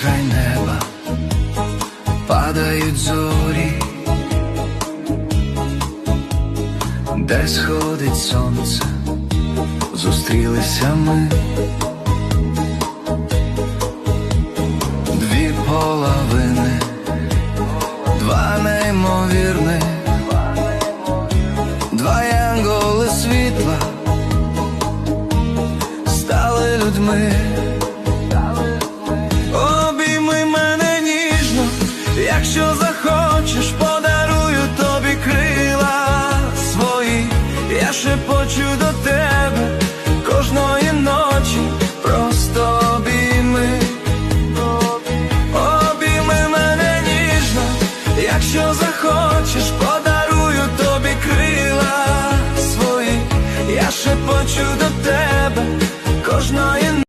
край неба падають зорі, де сходить сонце, зустрілися ми. Дві половини, два неймовірних, два янголи світла стали людьми. Якщо захочеш, подарую тобі крила свої. Я шепочу до тебе кожної ночі, просто обійми. Обійми мене ніжно, якщо захочеш, подарую тобі крила свої. Я шепочу до тебе кожної